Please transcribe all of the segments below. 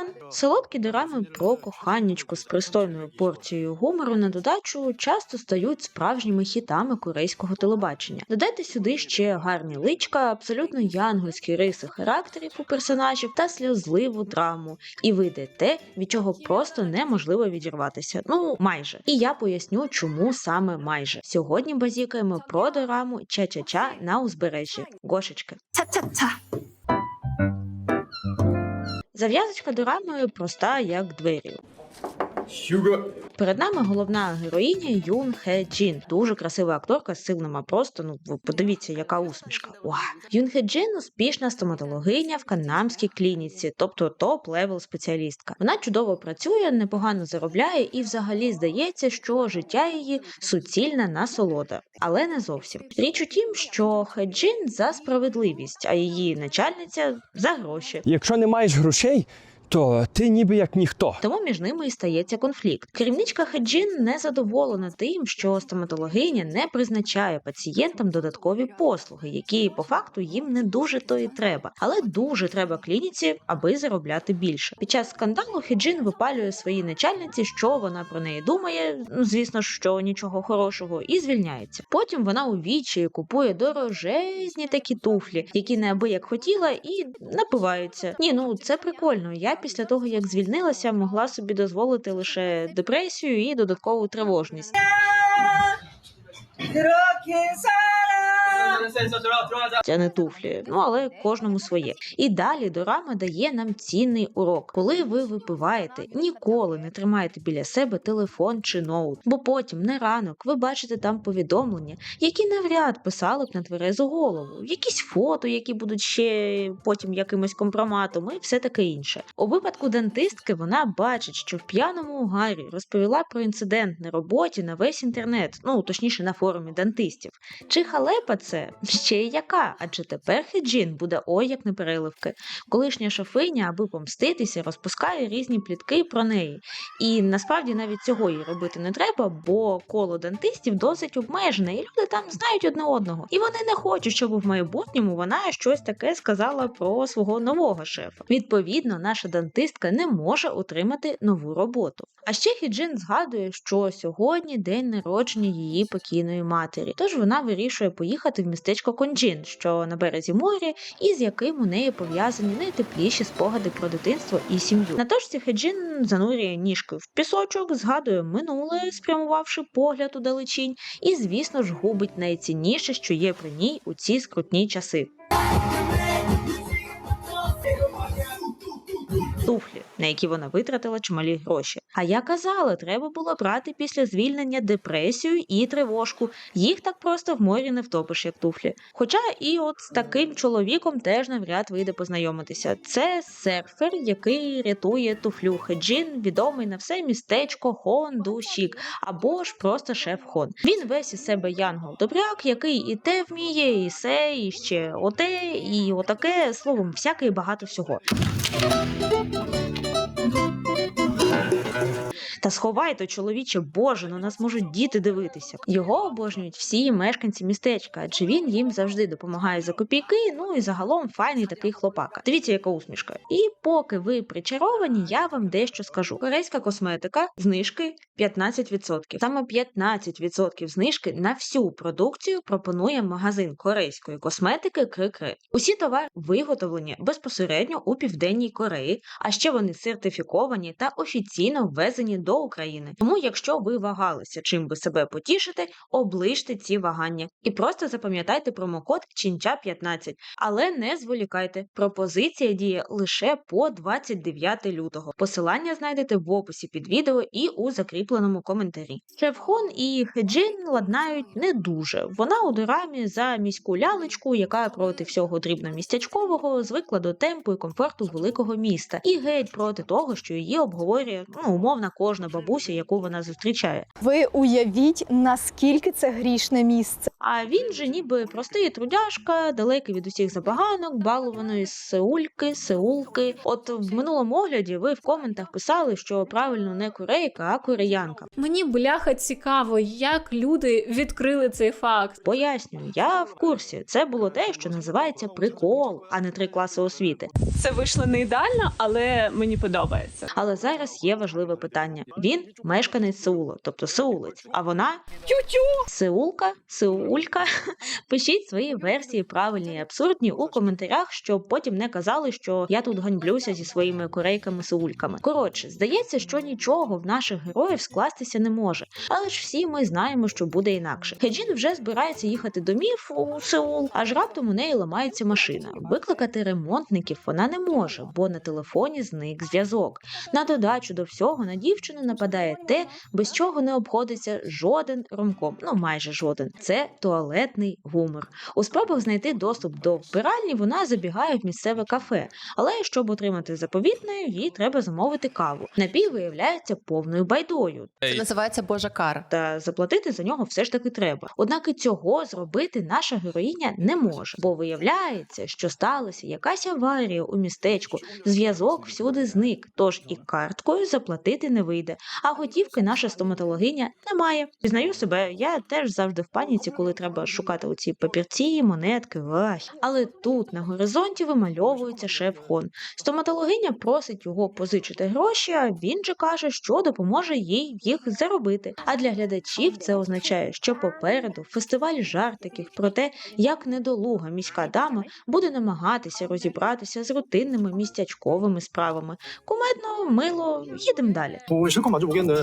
Роман. Солодкі дорами про коханнячку з пристойною порцією гумору на додачу часто стають справжніми хітами корейського телебачення. Додайте сюди ще гарні личка, абсолютно янгольські риси характерів у персонажів та сльозливу драму. І вийде те, від чого просто неможливо відірватися. Ну майже. І я поясню, чому саме майже. Сьогодні базікаємо про дораму Ча-Ча-Ча на узбережжі. Гошечки. 차 차차 до дорами проста, як двері. 슈가 Перед нами головна героїня Юн Хе Джін. Дуже красива акторка з сильними просто. Ну ви подивіться, яка усмішка. Уа. Юн Хе Джін успішна стоматологиня в канамській клініці, тобто топ-левел спеціалістка. Вона чудово працює, непогано заробляє і взагалі здається, що життя її суцільна насолода, але не зовсім. Річ у тім, що Хе Джін за справедливість, а її начальниця за гроші. Якщо не маєш грошей, то ти ніби як ніхто. Тому між ними і стається конфлікт. Керівничка Хеджін не задоволена тим, що стоматологиня не призначає пацієнтам додаткові послуги, які по факту їм не дуже то і треба, але дуже треба клініці, аби заробляти більше. Під час скандалу Хеджін випалює своїй начальниці, що вона про неї думає. Ну звісно що нічого хорошого, і звільняється. Потім вона у відчаї купує дорожезні такі туфлі, які неабияк хотіла, і напивається. Ні, ну це прикольно. Я після того, як звільнилася, могла собі дозволити лише депресію і додаткову тривожність. Це не туфлі, ну але кожному своє. І далі дорама дає нам цінний урок, коли ви випиваєте, ніколи не тримаєте біля себе телефон чи ноут, бо потім не ранок ви бачите там повідомлення, які навряд писали б на тверезу голову, якісь фото, які будуть ще потім якимось компроматом, і все таке інше. У випадку дантистки вона бачить, що в п'яному угарі розповіла про інцидент на роботі на весь інтернет, ну точніше на форумі дантистів. Чи халепа це? Ще й яка? Адже тепер Хеджін буде ой як непереливки. Колишня шофиня, аби помститися, розпускає різні плітки про неї. І насправді навіть цього їй робити не треба, бо коло дантистів досить обмежене, і люди там знають одне одного. І вони не хочуть, щоб в майбутньому вона щось таке сказала про свого нового шефа. Відповідно, наша дантистка не може отримати нову роботу. А ще Хіджин згадує, що сьогодні день народження її покійної матері. Тож вона вирішує поїхати в містечко Конджін, що на березі моря, і з яким у неї пов'язані найтепліші спогади про дитинство і сім'ю. На точці Хеджін занурює ніжки в пісочок, згадує минуле, спрямувавши погляд у далечінь, і, звісно ж, губить найцінніше, що є при ній у ці скрутні часи. Туфлі, на які вона витратила чималі гроші. А я казала, треба було брати після звільнення депресію і тривожку. Їх так просто в морі не втопиш, як туфлі. Хоча і от з таким чоловіком теж навряд вийде познайомитися. Це серфер, який рятує туфлю Хеджін, відомий на все містечко Хон Ду Шік, або ж просто шеф Хон. Він весь із себе янгол добряк, який і те вміє, і се, і ще оте, і отаке, словом, всяке і багато всього. Música Та сховай то, чоловіче, боже, на нас можуть діти дивитися. Його обожнюють всі мешканці містечка, адже він їм завжди допомагає за копійки. Ну і загалом файний такий хлопака. Дивіться, яка усмішка. І поки ви причаровані, я вам дещо скажу. Корейська косметика, знижки 15%. Саме 15% знижки на всю продукцію пропонує магазин корейської косметики Крикри. Усі товари виготовлені безпосередньо у південній Кореї, а ще вони сертифіковані та офіційно ввезені до України. Тому, якщо ви вагалися, чим би себе потішити, оближте ці вагання і просто запам'ятайте промокод Чинча 15 Але не зволікайте. Пропозиція діє лише по 29 лютого. Посилання знайдете в описі під відео і у закріпленому коментарі. Шефхон і Хеджин ладнають не дуже. Вона у дорамі за міську лялечку, яка проти всього дрібномістячкового звикла до темпу і комфорту великого міста, і геть проти того, що її обговорює ну умовна кожна кожна бабуся, яку вона зустрічає. Ви уявіть, наскільки це грішне місце. А він же ніби простий трудяшка, далекий від усіх забаганок, балованої сеульки, сеулки. От в минулому огляді ви в коментах писали, що правильно не корейка, а кореянка. Мені бляха цікаво, як люди відкрили цей факт. Пояснюю, я в курсі. Це було те, що називається прикол, а не три класи освіти. Це вийшло не ідеально, але мені подобається. Але зараз є важливе питання: він мешканець Сеулу, тобто сеулець. А вона Сеулка, Сеулька. Пишіть свої версії правильні і абсурдні у коментарях, щоб потім не казали, що я тут ганьблюся зі своїми корейками сеульками. Коротше, здається, що нічого в наших героїв скластися не може. Але ж всі ми знаємо, що буде інакше. Хеджін вже збирається їхати домів у Сеул, аж раптом у неї ламається машина. Викликати ремонтників вона не може, бо на телефоні зник зв'язок. На додачу до всього на дівчину нападає те, без чого не обходиться жоден ромком, ну майже жоден. Це туалетний гумор. У спробах знайти доступ до вбиральні вона забігає в місцеве кафе, але щоб отримати заповітне, їй треба замовити каву. Напій виявляється повною байдою. Це називається Божа кара. Та заплатити за нього все ж таки треба. Однак і цього зробити наша героїня не може, бо виявляється, що сталася якась аварія у містечку. Зв'язок всюди зник, тож і карткою заплатити не вийде. А готівки наша стоматологиня не має. Пізнаю себе, я теж завжди в паніці, коли треба шукати оці папірці, монетки. Ай. Але тут на горизонті вимальовується шеф Хон. Стоматологиня просить його позичити гроші, а він же каже, що допоможе їй їх заробити. А для глядачів це означає, що попереду фестиваль жартиків про те, як недолуга міська дама буде намагатися розібратися з рутинними містячковими справами. Кумедно, мило, їдемо далі. 오, 실컷 마주 보겠네.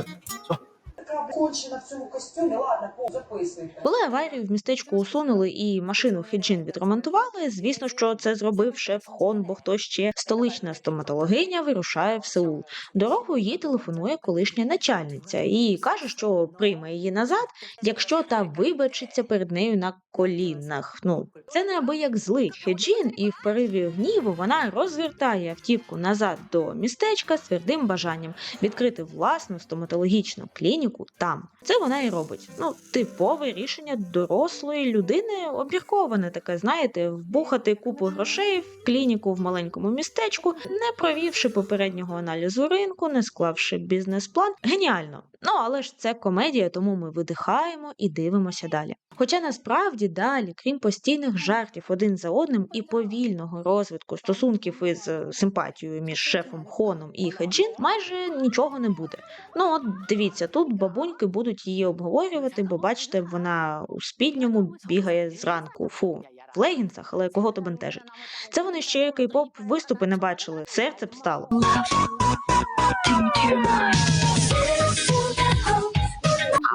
Така кончена в цьому костюмі, ладно, записуйте. Коли аварію в містечку усунули і машину Хеджін відремонтували, звісно, що це зробив шеф Хон, бо хто ще столична стоматологиня вирушає в Сеул. Дорогою їй телефонує колишня начальниця і каже, що прийме її назад, якщо та вибачиться перед нею на колінах. Ну це неабияк злить Хеджін, і в пориві гніву вона розвертає автівку назад до містечка з твердим бажанням відкрити власну стоматологічну клініку там. Це вона і робить. Ну, типове рішення дорослої людини, обірковане таке, знаєте, вбухати купу грошей в клініку в маленькому містечку, не провівши попереднього аналізу ринку, не склавши бізнес-план. Геніально. Ну але ж це комедія, тому ми видихаємо і дивимося далі. Хоча насправді далі, крім постійних жартів один за одним і повільного розвитку стосунків із е, симпатією між шефом Хоном і Хеджін, майже нічого не буде. Ну от дивіться, тут бабуньки будуть її обговорювати, бо бачите, вона у спідньому бігає зранку. Фу. В легінсах, але кого то бентежить. Це вони ще кей-поп виступи не бачили. Серце б стало.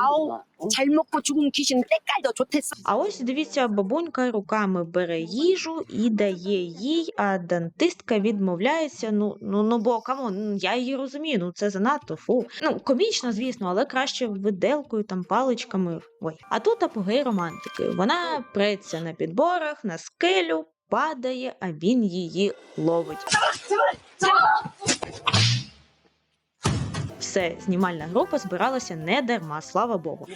아우 잘 먹고 죽은 귀신 때깔도 좋댔어. А ось дивіться, бабунька руками бере їжу і дає їй, а дантистка відмовляється. Ну ну ну бо камон, ну, я її розумію. Ну це занадто фу. Ну комічно, звісно, але краще виделкою там паличками. Ой, а тут апогей романтики. Вона преться на підборах, на скелю, падає, а він її ловить. Все, знімальна група збиралася не дарма, слава Богу.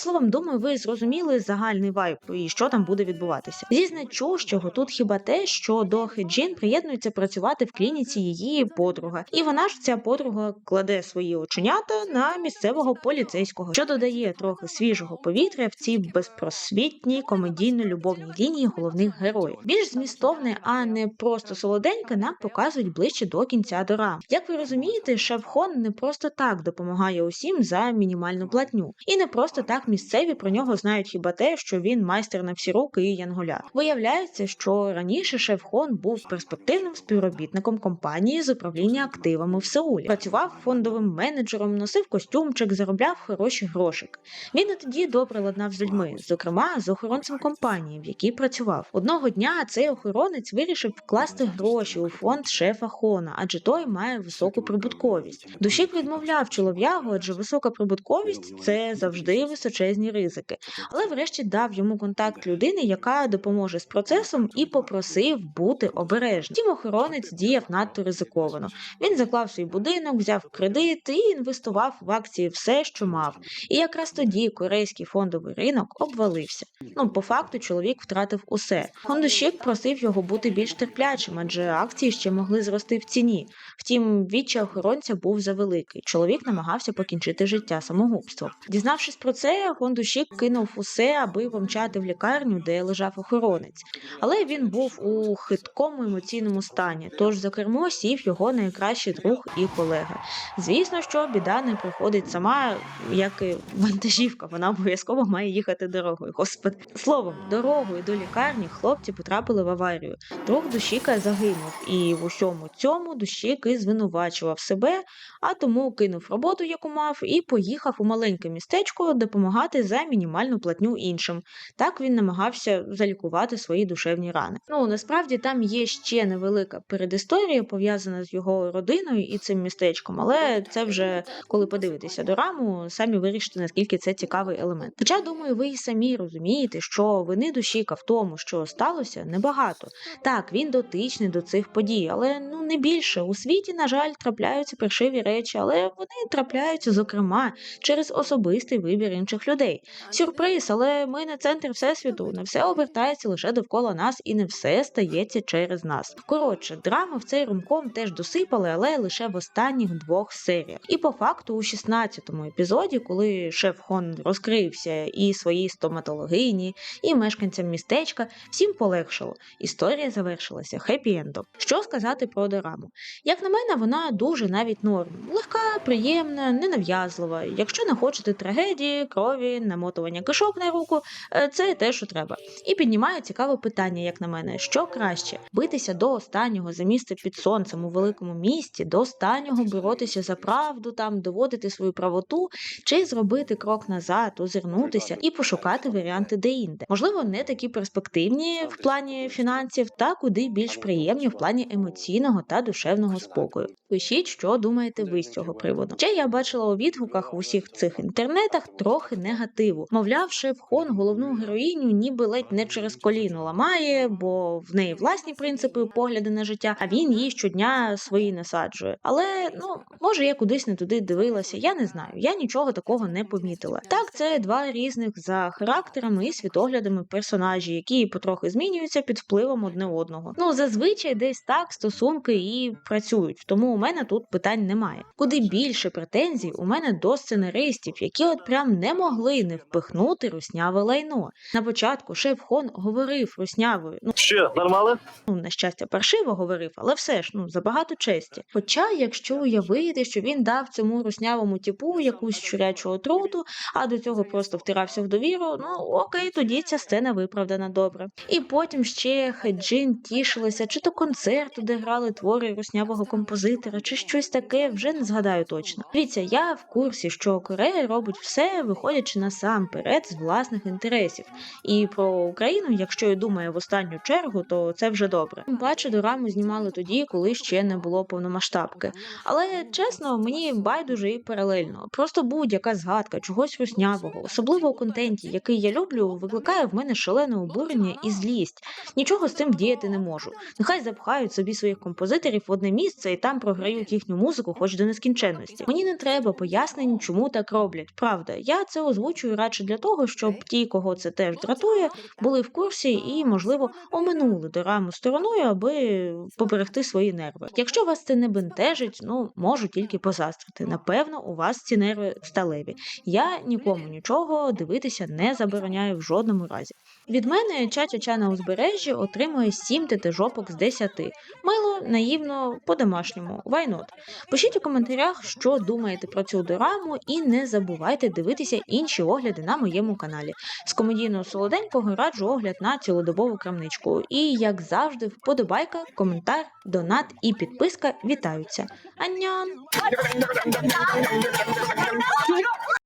Словом, думаю, ви зрозуміли загальний вайб і що там буде відбуватися. Зі значущого тут хіба те, що до Хеджін приєднується працювати в клініці її подруга, і вона ж ця подруга кладе свої оченята на місцевого поліцейського, що додає трохи свіжого повітря в цій безпросвітній комедійно-любовній лінії головних героїв. Більш змістовне, а не просто солоденьке, нам показують ближче до кінця дора. Як ви розумієте, шеф Хон не просто так допомагає усім за мінімальну платню, і не просто так місцеві про нього знають хіба те, що він майстер на всі руки і янголя. Виявляється, що раніше шеф Хон був перспективним співробітником компанії з управління активами в Сеулі. Працював фондовим менеджером, носив костюмчик, заробляв хороші грошик. Він і тоді добре ладнав з людьми, зокрема з охоронцем компанії, в якій працював. Одного дня цей охоронець вирішив вкласти гроші у фонд шефа Хона, адже той має високу прибутковість. Душік відмовляв чолов'ягу, адже висока прибутковість це завжди височезна височезні ризики. Але врешті дав йому контакт людини, яка допоможе з процесом, і попросив бути обережним. Втім, охоронець діяв надто ризиковано. Він заклав свій будинок, взяв кредит і інвестував в акції все, що мав. І якраз тоді корейський фондовий ринок обвалився. Ну, по факту, чоловік втратив усе. Хондощик просив його бути більш терплячим, адже акції ще могли зрости в ціні. Втім, відчай охоронця був завеликий. Чоловік намагався покінчити життя самогубством. Дізнавшись про це, Хондощик кинув усе, аби помчати в лікарню, де лежав охоронець. Але він був у хиткому емоційному стані, тож за кермо сів його найкращий друг і колега. Звісно, що біда не приходить сама, як і вантажівка. Вона обов'язково має їхати дорогою. Господи, словом, дорогою до лікарні хлопці потрапили в аварію. Друг Дощіка загинув, і в усьому цьому Дощік і звинувачував себе, а тому кинув роботу, яку мав, і поїхав у маленьке містечко допомагати за мінімальну платню іншим. Так він намагався залікувати свої душевні рани. Ну насправді там є ще невелика передісторія пов'язана з його родиною і цим містечком, але це вже коли подивитеся дораму, самі вирішите, наскільки це цікавий елемент. Хоча, думаю, ви і самі розумієте, що вини Дощіка в тому, що сталося, небагато. Так, він дотичний до цих подій, але ну не більше. У світі, на жаль, трапляються паршиві речі, але вони трапляються, зокрема, через особистий вибір інших людей. Сюрприз, але ми не центр всесвіту, не все обертається лише довкола нас, і не все стається через нас. Коротше, драми в цей румком теж досипали, але лише в останніх двох серіях. І по факту, у 16-му епізоді, коли шеф Хон розкрився і своїй стоматологині, і мешканцям містечка, всім полегшало. Історія завершилася хеппі-ендом. Що сказати про дораму? Як на мене, вона дуже навіть норм. Легка, приємна, ненав'язлива. Якщо не хочете трагедії, крові, намотування кишок на руку, е, це те, що треба. І піднімає цікаве питання, як на мене, що краще битися до останнього за місце під сонцем у великому місті, до останнього боротися за правду, там доводити свою правоту, чи зробити крок назад, озирнутися і пошукати варіанти де-інде. Можливо, не такі перспективні в плані фінансів, та куди більш приємні в плані емоційного та душевного спокою. Пишіть, що думаєте ви з цього приводу. Ще я бачила у відгуках в усіх цих інтернетах трохи негативу. Мовляв, шеф Хон головну героїню ніби ледь не через коліно ламає, бо в неї власні принципи, погляди на життя, а він їй щодня свої насаджує. Але ну може я кудись не туди дивилася, я не знаю. Я нічого такого не помітила. Так, це два різних за характерами і світоглядами персонажі, які потрохи змінюються під впливом одне одного. Ну зазвичай десь так стосунки і працюють, тому у мене тут питань немає. Куди більше претензій у мене до сценаристів, які от прям не могли не впихнути русняве лайно. На початку шеф Хон говорив руснявою. Ну Що, нормально? ну, на щастя, паршиво говорив, але все ж ну забагато честі. Хоча, якщо уявити, що він дав цьому руснявому типу якусь щурячу отруту, а до цього просто втирався в довіру, ну окей, тоді ця сцена виправдана добре. І потім ще Хаджин тішилася, чи то концерту, де грали твори руснявого композитора, чи щось таке, вже не згадаю точно. Дивіться, я в курсі, що Корея робить все, виходячи насамперед з власних інтересів. І про Україну, якщо я думаю в останню чергу, то це вже добре. Тим паче дораму знімали тоді, коли ще не було повномасштабки. Але чесно, мені байдуже і паралельно. Просто будь-яка згадка чогось руснявого, особливо у контенті, який я люблю, викликає в мене шалене обурення і злість. Нічого з цим вдіяти не можу. Нехай запхають собі своїх композиторів в одне місце і там програють їхню музику, хоч до нескінченності. Мені не треба пояснень, чому так роблять. Правда, я це озвучую радше для того, щоб ті, кого це теж дратує, були в курсі і, можливо, оминули дораму стороною, аби поберегти свої нерви. Якщо вас це не бентежить, ну можу тільки позастрити. Напевно, у вас ці нерви сталеві. Я нікому нічого дивитися не забороняю в жодному разі. Від мене чача на узбережжі отримує 7 тетежопок з 10. Мило, наївно, по-домашньому. Вайнот. Пишіть у коментарях, що думаєте про цю дораму, і не забувайте дивитися інші огляди на моєму каналі. З комедійного солоденького раджу огляд на цілодобову крамничку. І, як завжди, вподобайка, коментар, донат і підписка вітаються. Аньон!